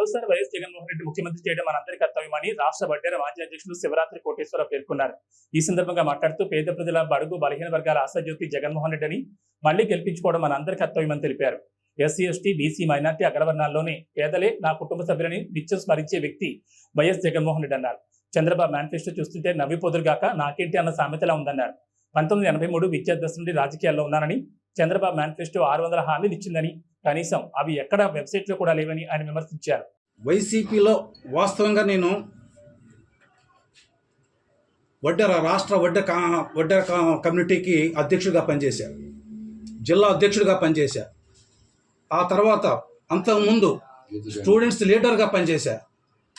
మరోసారి వైఎస్ జగన్మోహన్ రెడ్డి ముఖ్యమంత్రి చేయడం మనందరి కర్తవ్యమని రాష్ట్ర వడ్డేర మాజీ అధ్యక్షులు శివరాత్రి కోటేశ్వర పేర్కొన్నారు. ఈ సందర్భంగా మాట్లాడుతూ పేద ప్రజల బడుగు బలహీన వర్గాల ఆశాజ్యోతి జగన్మోహన్ రెడ్డిని మళ్ళీ గెలిపించుకోవడం మనందరి కర్తవ్యమని తెలిపారు. ఎస్సీ ఎస్టీ బీసీ మైనార్టీ అగ్రవర్ణాల్లోని పేదలే నా కుటుంబ సభ్యులని నిత్యం స్మరించే వ్యక్తి వైఎస్ జగన్మోహన్ రెడ్డి అన్నారు. చంద్రబాబు మేనిఫెస్టో చూస్తుంటే నవ్విపోదురుగాక నాకేంటి అన్న సామెతలా ఉందన్నారు. పంతొమ్మిది ఎనభై మూడు విద్యాదశ నుండి రాజకీయాల్లో ఉన్నానని చంద్రబాబు మేనిఫెస్టో ఆరు వందల హామీలు ఇచ్చిందని కనీసం అవి ఎక్కడ వెబ్సైట్లో కూడా లేవని ఆయన విమర్శించారు. వైసీపీలో వాస్తవంగా నేను వడ్డెర రాష్ట్ర వడ్డెర కా- కమ్యూనిటీకి అధ్యక్షుడిగా పనిచేశాను జిల్లా అధ్యక్షుడిగా పనిచేశా. ఆ తర్వాత అంతకుముందు స్టూడెంట్స్ లీడర్గా పనిచేశా.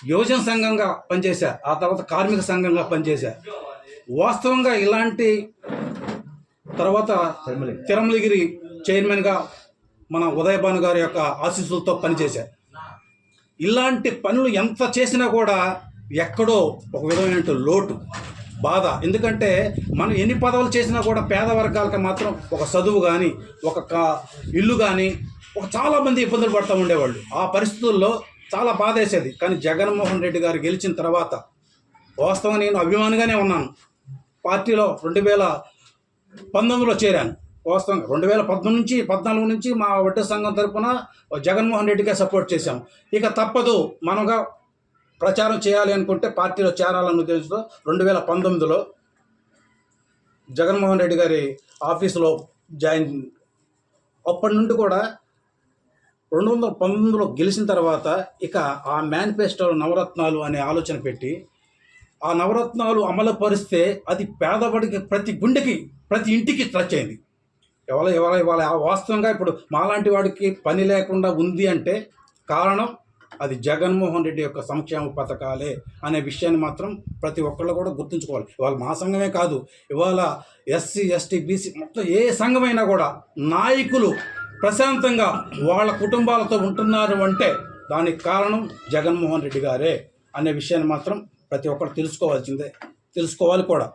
యువజన సంఘంగా పనిచేశా. ఆ తర్వాత కార్మిక సంఘంగా పనిచేశా. వాస్తవంగా ఇలాంటి తర్వాత తిరుమలగిరి చైర్మన్గా మన ఉదయభాను గారి యొక్క ఆశీస్సులతో పనిచేశారు. ఇలాంటి పనులు ఎంత చేసినా కూడా ఎక్కడో ఒక విధమైన లోటు బాధ. ఎందుకంటే మనం ఎన్ని పదవులు చేసినా కూడా పేద వర్గాలకి మాత్రం ఒక చదువు కానీ ఒక ఇల్లు కానీ ఒక చాలామంది ఇబ్బందులు పడుతూ ఉండేవాళ్ళు. ఆ పరిస్థితుల్లో చాలా బాధ వేసేది. కానీ జగన్మోహన్ రెడ్డి గారు గెలిచిన తర్వాత వాస్తవం నేను అభిమానిగానే ఉన్నాను. పార్టీలో రెండు వేల పంతొమ్మిదిలో చేరాను. వాస్తవంగా రెండు వేల పద్నాలుగు నుంచి పద్నాలుగు నుంచి మా వడ్డీ సంఘం తరపున జగన్మోహన్ రెడ్డికే సపోర్ట్ చేశాం. ఇక తప్పదు మనగా ప్రచారం చేయాలి అనుకుంటే పార్టీలో చేరాలన్న ఉద్దేశంతో రెండు వేల పంతొమ్మిదిలో జగన్మోహన్ రెడ్డి గారి ఆఫీసులో జాయిన్ అప్పటి నుండి కూడా రెండు వందల పంతొమ్మిదిలో గెలిచిన తర్వాత ఇక ఆ మేనిఫెస్టోలో నవరత్నాలు అనే ఆలోచన పెట్టి ఆ నవరత్నాలు అమలు పరిస్తే అది పేదవాడికి ప్రతి గుండెకి ప్రతి ఇంటికి టచ్ అయింది. ఇవాళ ఇవాళ ఇవాళ వాస్తవంగా ఇప్పుడు మాలాంటి వాడికి పని లేకుండా ఉంది అంటే కారణం అది జగన్మోహన్ రెడ్డి యొక్క సంక్షేమ పథకాలే అనే విషయాన్ని మాత్రం ప్రతి ఒక్కళ్ళు కూడా గుర్తుంచుకోవాలి. ఇవాళ మా సంఘమే కాదు ఇవాళ ఎస్సీ ఎస్టీ బీసీ మొత్తం ఏ సంఘమైనా కూడా నాయకులు ప్రశాంతంగా వాళ్ళ కుటుంబాలతో ఉంటున్నారు అంటే దానికి కారణం జగన్మోహన్ రెడ్డి గారే అనే విషయాన్ని మాత్రం ప్రతి ఒక్కరు తెలుసుకోవాల్సిందే తెలుసుకోవాలి కూడా.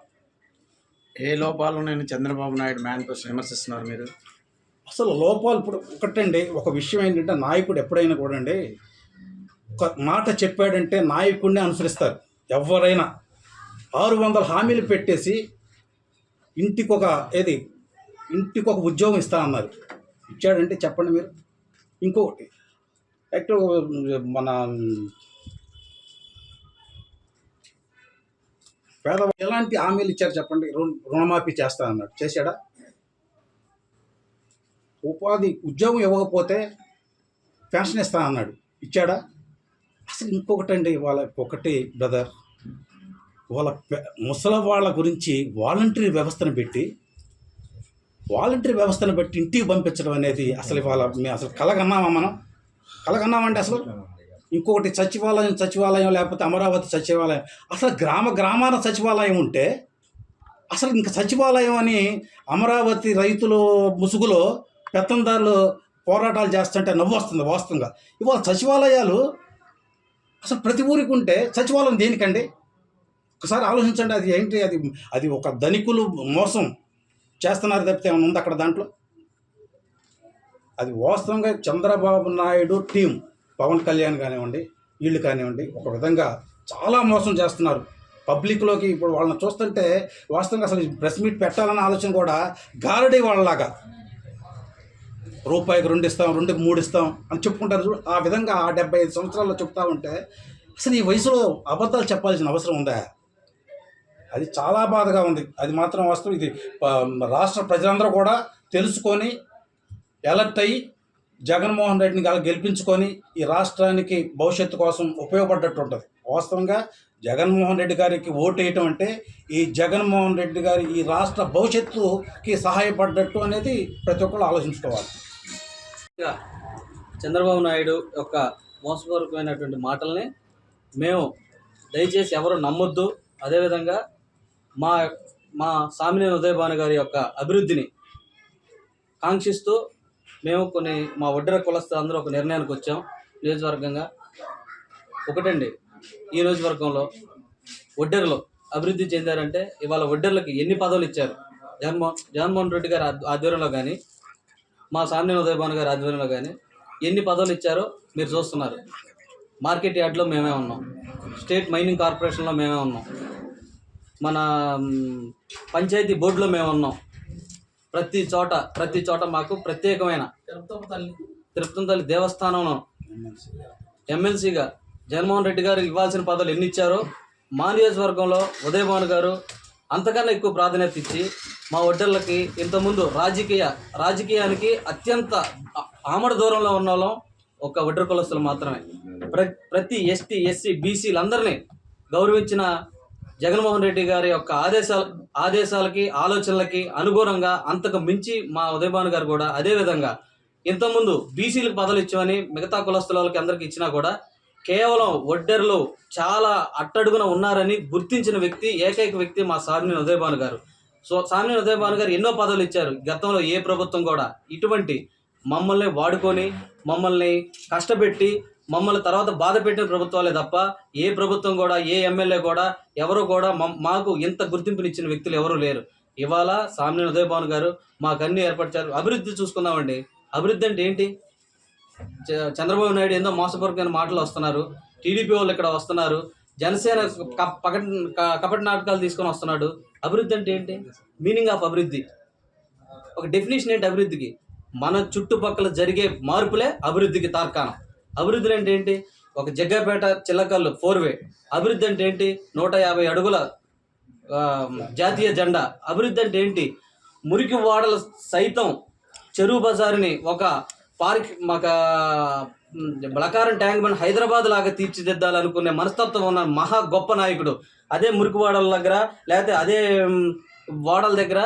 ఏ లోపాలు నేను చంద్రబాబు నాయుడు మేనిఫెస్టో విమర్శిస్తున్నారు మీరు? అసలు లోపాలు ఇప్పుడు ఒకటండి. ఒక విషయం ఏంటంటే నాయకుడు ఎప్పుడైనా కూడా అండి ఒక మాట చెప్పాడంటే నాయకుడిని అనుసరిస్తారు. ఎవరైనా ఆరు వందల హామీలు పెట్టేసి ఇంటికి ఒక ఏది ఇంటికి ఒక ఉద్యోగం ఇస్తానన్నారు ఇచ్చాడంటే చెప్పండి మీరు. ఇంకొకటి యాక్చువల్ మన పేద ఎలాంటి హామీలు ఇచ్చారు చెప్పండి? రుణ- రుణమాఫీ చేస్తా అన్నాడు. చేశాడా? ఉపాధి ఉద్యోగం ఇవ్వకపోతే పెన్షన్ ఇస్తా అన్నాడు. ఇచ్చాడా? అసలు ఇంకొకటి అండి వాళ్ళ ఒకటి బ్రదర్. వాళ్ళ ముసలి వాళ్ళ గురించి వాలంటరీ వ్యవస్థను పెట్టి వాలంటరీ వ్యవస్థను బట్టి ఇంటికి పంపించడం అనేది అసలు వాళ్ళ మేము అసలు కలగన్నామా మనం? కలగన్నామండి అసలు? ఇంకొకటి సచివాలయం సచివాలయం లేకపోతే అమరావతి సచివాలయం. అసలు గ్రామ గ్రామాన సచివాలయం ఉంటే అసలు ఇంకా సచివాలయం అని అమరావతి రైతులు ముసుగులో పెత్తందారులు పోరాటాలు చేస్తుంటే నవ్వు వస్తుంది వాస్తవంగా. ఇవాళ సచివాలయాలు అసలు ప్రతి ఊరికి ఉంటే సచివాలయం దేనికండి? ఒకసారి ఆలోచించండి అది ఏంటి? అది అది ఒక ధనికులు మోసం చేస్తున్నారు తప్పితే ఏమైనా ఉంది అక్కడ దాంట్లో? అది వాస్తవంగా చంద్రబాబు నాయుడు టీం. పవన్ కళ్యాణ్ కానివ్వండి వీళ్ళు కానివ్వండి ఒక విధంగా చాలా మోసం చేస్తున్నారు. పబ్లిక్లోకి ఇప్పుడు వాళ్ళని చూస్తుంటే వాస్తవంగా అసలు ప్రెస్ మీట్ పెట్టాలన్న ఆలోచన కూడా గారడీ వాళ్ళలాగా. రూపాయికి రెండు ఇస్తాం రెండుకి మూడు ఇస్తాం అని చెప్పుకుంటారు చూడు ఆ విధంగా ఆ డెబ్బై ఐదు సంవత్సరాల్లో చెప్తా ఉంటే అసలు ఈ వయసులో అబద్ధాలు చెప్పాల్సిన అవసరం ఉందా? అది చాలా బాధగా ఉంది. అది మాత్రం వాస్తవం. ఇది రాష్ట్ర ప్రజలందరూ కూడా తెలుసుకొని ఎలర్ట్ అయ్యి జగన్మోహన్ రెడ్డిని గల గెలిపించుకొని ఈ రాష్ట్రానికి భవిష్యత్తు కోసం ఉపయోగపడ్డట్టు ఉంటుంది వాస్తవంగా జగన్మోహన్ రెడ్డి గారికి ఓటు వేయటం అంటే ఈ జగన్మోహన్ రెడ్డి గారి ఈ రాష్ట్ర భవిష్యత్తుకి సహాయపడ్డట్టు అనేది ప్రతి ఒక్కరు ఆలోచించుకోవాలి. చంద్రబాబు నాయుడు యొక్క మోసపూర్వకమైనటువంటి మాటల్ని మేము దయచేసి ఎవరు నమ్మొద్దు. అదేవిధంగా మా మా సామినేని ఉదయభాను గారి యొక్క అభివృద్ధిని కాంక్షిస్తూ మేము కొన్ని మా ఒడ్డర కులస్తులు అందరూ ఒక నిర్ణయానికి వచ్చాం నియోజకవర్గంగా. ఒకటండి ఈ నియోజకవర్గంలో ఒడ్డెరలో అభివృద్ధి చెందారంటే ఇవాళ ఒడ్డెర్లకి ఎన్ని పదవులు ఇచ్చారు? జగన్మోహన్ జగన్మోహన్ రెడ్డి గారి ఆధ్వర్యంలో కానీ మా సామ్య ఉదయభాన్ గారి ఆధ్వర్యంలో కానీ ఎన్ని పదవులు ఇచ్చారో మీరు చూస్తున్నారు. మార్కెట్ యార్డ్లో మేమే ఉన్నాం. స్టేట్ మైనింగ్ కార్పొరేషన్లో మేమే ఉన్నాం. మన పంచాయతీ బోర్డులో మేము ఉన్నాం. ప్రతి చోట ప్రతి చోట మాకు ప్రత్యేకమైన తిరుపతి తల్లి. దేవస్థానంలో ఎమ్మెల్సీగా జగన్మోహన్ రెడ్డి గారు ఇవ్వాల్సిన పదవులు ఎన్ని ఇచ్చారో మా నియోజకవర్గంలో ఉదయభాను గారు అంతకన్నా ఎక్కువ ప్రాధాన్యత ఇచ్చి మా ఒడ్డర్లకి ఇంతకుముందు రాజకీయ రాజకీయానికి అత్యంత ఆమడ దూరంలో ఉన్న వాళ్ళం ఒక ఒడ్డర కులస్తులు మాత్రమే. ప్ర ప్రతి ఎస్టీ ఎస్సీ బీసీలందరినీ గౌరవించిన జగన్మోహన్ రెడ్డి గారి యొక్క ఆదేశాల ఆదేశాలకి ఆలోచనలకి అనుగుణంగా అంతకు మించి మా ఉదయభాను గారు కూడా అదే విధంగా ఇంతకుముందు బీసీలకు పదవులు ఇచ్చామని మిగతా కులస్తుల వాళ్ళకి అందరికి ఇచ్చినా కూడా కేవలం ఒడ్డెర్లు చాలా అట్టడుగున ఉన్నారని గుర్తించిన వ్యక్తి ఏకైక వ్యక్తి మా సామినేని ఉదయభాను గారు. సో సామినేని ఉదయభాను గారు ఎన్నో పదవులు ఇచ్చారు. గతంలో ఏ ప్రభుత్వం కూడా ఇటువంటి మమ్మల్ని వాడుకొని మమ్మల్ని కష్టపెట్టి మమ్మల్ని తర్వాత బాధ పెట్టిన ప్రభుత్వాలే తప్ప ఏ ప్రభుత్వం కూడా ఏ ఎమ్మెల్యే కూడా ఎవరు కూడా మమ్- మాకు ఇంత గుర్తింపునిచ్చిన వ్యక్తులు ఎవరూ లేరు. ఇవాళ సామినేని ఉదయభాను గారు మాకు అన్ని ఏర్పరిచారు. అభివృద్ధి చూసుకుందామండి. అభివృద్ధి అంటే ఏంటి? చ- చంద్రబాబు నాయుడు ఏందో మోసపూర్వకమైన మాటలు వస్తున్నారు. టీడీపీ వాళ్ళు ఇక్కడ వస్తున్నారు. జనసేన క- కపట నాటకాలు తీసుకొని వస్తున్నాడు. అభివృద్ధి అంటే ఏంటి? మీనింగ్ ఆఫ్ అభివృద్ధి. ఒక డెఫినేషన్ ఏంటి అభివృద్ధికి? మన చుట్టుపక్కల జరిగే మార్పులే అభివృద్ధికి తార్కాణం. అభివృద్ధి అంటే ఏంటి? ఒక జగ్గపేట చిల్లకల్లు ఫోర్ వే అభివృద్ధి అంటే ఏంటి? నూట యాభై అడుగుల జాతీయ జెండా. అభివృద్ధి అంటే ఏంటి? మురికి వాడల సైతం చెరువు బజారుని ఒక పార్క్ మాక బలకారం ట్యాంక్ బండ్ హైదరాబాద్ లాగా తీర్చిదిద్దాలనుకునే మనస్తత్వం ఉన్న మహా గొప్ప నాయకుడు. అదే మురికి వాడల దగ్గర లేకపోతే అదే వాడల దగ్గర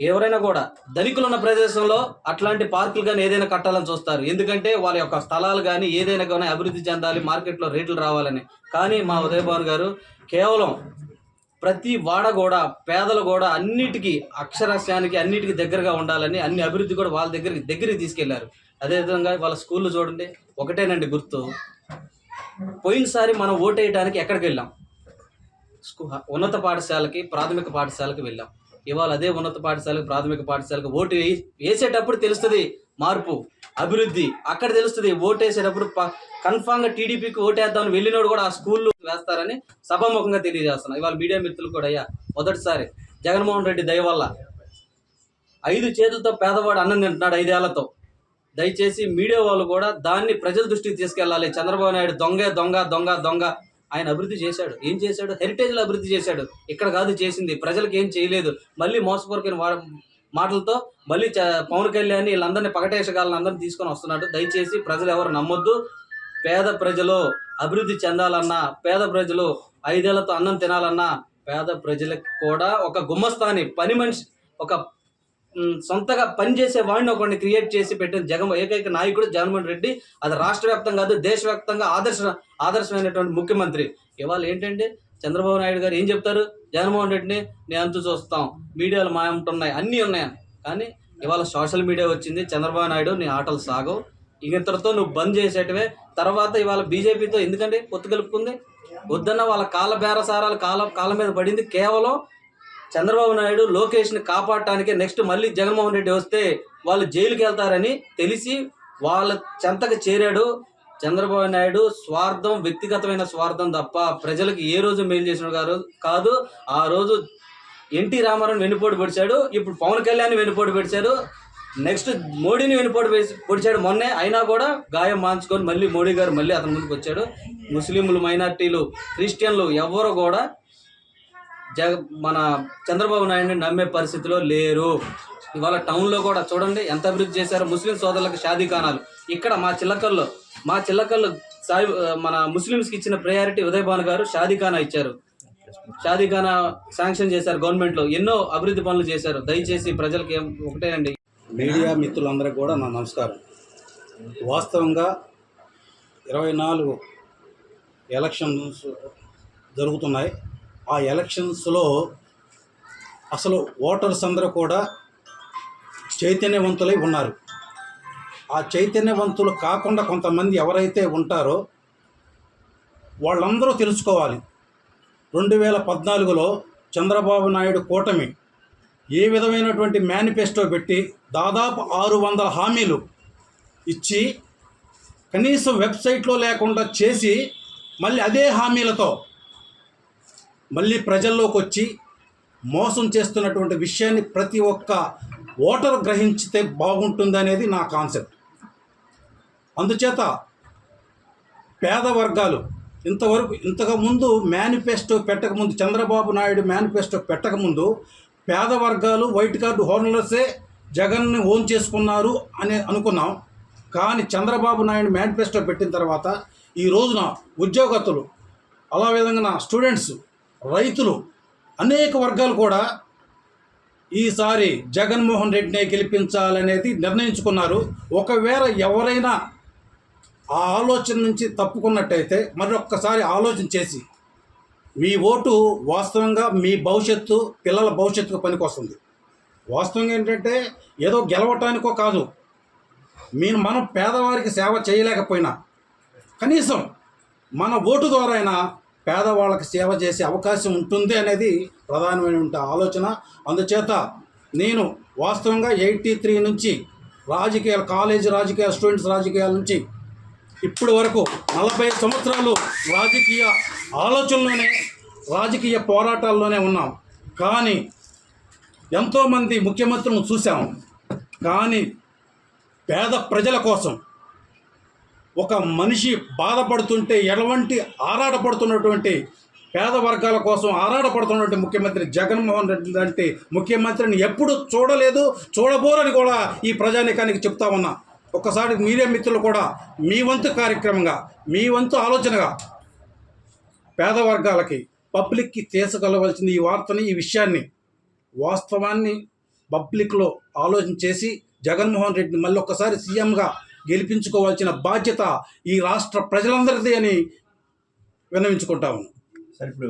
ఎవరైనా కూడా ధనికులు ఉన్న ప్రదేశంలో అట్లాంటి పార్కులు కానీ ఏదైనా కట్టాలని చూస్తారు. ఎందుకంటే వాళ్ళ యొక్క స్థలాలు కానీ ఏదైనా కానీ అభివృద్ధి చెందాలి మార్కెట్లో రేట్లు రావాలని. కానీ మా ఉదయభవన్ గారు కేవలం ప్రతి వాడ కూడా పేదలు కూడా అన్నిటికీ అక్షరాస్యానికి అన్నిటికీ దగ్గరగా ఉండాలని అన్ని అభివృద్ధి కూడా వాళ్ళ దగ్గరికి దగ్గరికి తీసుకెళ్ళారు. అదేవిధంగా వాళ్ళ స్కూళ్ళు చూడండి ఒకటేనండి గుర్తు. పోయినసారి మనం ఓటేయడానికి ఎక్కడికి వెళ్ళాం? ఉన్నత పాఠశాలకి ప్రాథమిక పాఠశాలకి వెళ్ళాం. ఇవాళ అదే ఉన్నత పాఠశాలకు ప్రాథమిక పాఠశాలకు ఓటు వేసేటప్పుడు తెలుస్తుంది మార్పు అభివృద్ధి. అక్కడ తెలుస్తుంది ఓటు వేసేటప్పుడు కన్ఫామ్గా టీడీపీకి ఓటేద్దామని వెళ్ళినోడు కూడా ఆ స్కూల్లో వేస్తారని సభాముఖంగా తెలియజేస్తున్నాను ఇవాళ మీడియా మిత్రులు కూడా అయ్యా మొదటిసారి జగన్మోహన్ రెడ్డి దయ వల్ల ఐదు చేతులతో పేదవాడు అన్నం తింటున్నాడు ఐదేళ్ళతో. దయచేసి మీడియా వాళ్ళు కూడా దాన్ని ప్రజల దృష్టికి తీసుకెళ్ళాలి. చంద్రబాబు నాయుడు దొంగ దొంగ దొంగ దొంగ ఆయన అభివృద్ధి చేశాడు. ఏం చేశాడు? హెరిటేజ్లో అభివృద్ధి చేశాడు. ఇక్కడ కాదు చేసింది. ప్రజలకు ఏం చేయలేదు. మళ్ళీ మోసపూరికైన వా మాటలతో మళ్ళీ పవన్ కళ్యాణ్ వీళ్ళందరినీ పకటేషగాళ్ళని అందరినీ తీసుకొని వస్తున్నాడు. దయచేసి ప్రజలు ఎవరు నమ్మొద్దు. పేద ప్రజలు అభివృద్ధి చెందాలన్నా పేద ప్రజలు ఐదేళ్ళతో అన్నం తినాలన్నా పేద ప్రజలకు కూడా ఒక గుమ్మస్తాని పని మనిషి ఒక సొంతగా పనిచేసే వాడిని ఒకరిని క్రియేట్ చేసి పెట్టిన జగన్ ఏకైక నాయకుడు జగన్మోహన్ రెడ్డి. అది రాష్ట్ర వ్యాప్తంగా కాదు దేశవ్యాప్తంగా ఆదర్శ ఆదర్శమైనటువంటి ముఖ్యమంత్రి. ఇవాళ ఏంటంటే చంద్రబాబు నాయుడు గారు ఏం చెప్తారు? జగన్మోహన్ రెడ్డిని నేను అంతు చూస్తాం. మీడియాలు మా అన్నీ ఉన్నాయని. కానీ ఇవాళ సోషల్ మీడియా వచ్చింది చంద్రబాబు నాయుడు నీ ఆటలు సాగవు. ఇక ఇంతటితో నువ్వు బంద్ చేసేటవే. తర్వాత ఇవాళ బీజేపీతో ఎందుకంటే పొత్తు కలుపుకుంది? వద్దన్న వాళ్ళ కాళ్ళ బేరసారాలు కాళ్ళ కాళ్ళ మీద పడింది. కేవలం చంద్రబాబు నాయుడు లోకేష్ని కాపాడటానికి నెక్స్ట్ మళ్ళీ జగన్మోహన్ రెడ్డి వస్తే వాళ్ళు జైలుకి వెళ్తారని తెలిసి వాళ్ళ చెంతకు చేరాడు. చంద్రబాబు నాయుడు స్వార్థం వ్యక్తిగతమైన స్వార్థం తప్ప ప్రజలకు ఏ రోజు మేలు చేసిన కాదు. ఆ రోజు ఎన్టీ రామారావు వెన్నుపోటు పొడిచాడు. ఇప్పుడు పవన్ కళ్యాణ్ వెన్నుపోటు పొడిచాడు. నెక్స్ట్ మోడీని వెనుపోటు పొడిచాడు మొన్నే. అయినా కూడా గాయం మాంచుకొని మళ్ళీ మోడీ గారు మళ్ళీ అతని ముందుకు వచ్చాడు. ముస్లింలు మైనార్టీలు క్రిస్టియన్లు ఎవరు కూడా జగ మన చంద్రబాబు నాయుడిని నమ్మే పరిస్థితిలో లేరు. ఇవాళ టౌన్లో కూడా చూడండి ఎంత అభివృద్ధి చేశారో. ముస్లిం సోదరులకు షాదీ ఖానాలు. ఇక్కడ మా చిల్లకల్లో మా చిల్లకల్లో సాయి మన ముస్లిమ్స్కి ఇచ్చిన ప్రయారిటీ ఉదయ్ భాను గారు షాదీ ఖానా ఇచ్చారు. షాదీ ఖానా శాంక్షన్ చేశారు గవర్నమెంట్లో. ఎన్నో అభివృద్ధి పనులు చేశారు. దయచేసి ప్రజలకి ఒకటే అండి మీడియా మిత్రులందరికీ కూడా నా నమస్కారం. వాస్తవంగా ఇరవై నాలుగు ఎలక్షన్స్ జరుగుతున్నాయి. ఆ ఎలక్షన్స్లో అసలు ఓటర్స్ అందరూ కూడా చైతన్యవంతులై ఉన్నారు. ఆ చైతన్యవంతులు కాకుండా కొంతమంది ఎవరైతే ఉంటారో వాళ్ళందరూ తెలుసుకోవాలి. రెండు వేల పద్నాలుగులో చంద్రబాబు నాయుడు కూటమి ఏ విధమైనటువంటి మేనిఫెస్టో పెట్టి దాదాపు ఆరు వందల హామీలు ఇచ్చి కనీసం వెబ్సైట్లో లేకుండా చేసి మళ్ళీ అదే హామీలతో మళ్ళీ ప్రజల్లోకి వచ్చి మోసం చేస్తున్నటువంటి విషయాన్ని ప్రతి ఒక్క ఓటరు గ్రహించితే బాగుంటుందనేది నా కాన్సెప్ట్. అందుచేత పేద వర్గాలు ఇంతవరకు ఇంతకు ముందు మేనిఫెస్టో పెట్టకముందు చంద్రబాబు నాయుడు మేనిఫెస్టో పెట్టకముందు పేద వర్గాలు వైట్ కార్డు హోల్డర్సే జగన్ని ఓన్ చేసుకున్నారు అని అనుకున్నాం. కానీ చంద్రబాబు నాయుడు మేనిఫెస్టో పెట్టిన తర్వాత ఈ రోజున ఉద్యోగస్తులు అలా విధంగా స్టూడెంట్స్ రైతులు అనేక వర్గాలు కూడా ఈసారి జగన్మోహన్ రెడ్డినే గెలిపించాలనేది నిర్ణయించుకున్నారు. ఒకవేళ ఎవరైనా ఆ ఆలోచన నుంచి తప్పుకున్నట్టయితే మరొక్కసారి ఆలోచన చేసి మీ ఓటు వాస్తవంగా మీ భవిష్యత్తు పిల్లల భవిష్యత్తుకు పనికొస్తుంది. వాస్తవంగా ఏంటంటే ఏదో గెలవటానికో కాదు. మీరు మనం పేదవారికి సేవ చేయలేకపోయినా కనీసం మన ఓటు ద్వారా అయినా పేదవాళ్ళకి సేవ చేసే అవకాశం ఉంటుంది అనేది ప్రధానమైన ఆలోచన. అందుచేత నేను వాస్తవంగా ఎయిటీ త్రీ నుంచి రాజకీయాలు కాలేజీ రాజకీయాలు స్టూడెంట్స్ రాజకీయాల నుంచి ఇప్పటి వరకు నలభై సంవత్సరాలు రాజకీయ ఆలోచనలోనే రాజకీయ పోరాటాల్లోనే ఉన్నాం. కానీ ఎంతోమంది ముఖ్యమంత్రులను చూశాము కానీ పేద ప్రజల కోసం ఒక మనిషి బాధపడుతుంటే ఎటువంటి ఆరాటపడుతున్నటువంటి పేద వర్గాల కోసం ఆరాటపడుతున్నటువంటి ముఖ్యమంత్రి జగన్మోహన్ రెడ్డి లాంటి ముఖ్యమంత్రిని ఎప్పుడు చూడలేదు చూడబోరని కూడా ఈ ప్రజానీకానికి చెప్తా ఉన్నా. ఒక్కసారి మీడియా మిత్రులు కూడా మీ వంతు కార్యక్రమంగా మీ వంతు ఆలోచనగా పేద వర్గాలకి పబ్లిక్కి తీసుకెళ్ళవలసిన ఈ వార్తని ఈ విషయాన్ని వాస్తవాన్ని పబ్లిక్లో ఆలోచన చేసి జగన్మోహన్ రెడ్డిని మళ్ళీ ఒక్కసారి సీఎంగా గెలిపించుకోవాల్సిన బాధ్యత ఈ రాష్ట్ర ప్రజలందరిది అని విన్నవించుకుంటాము సరే ఇప్పుడు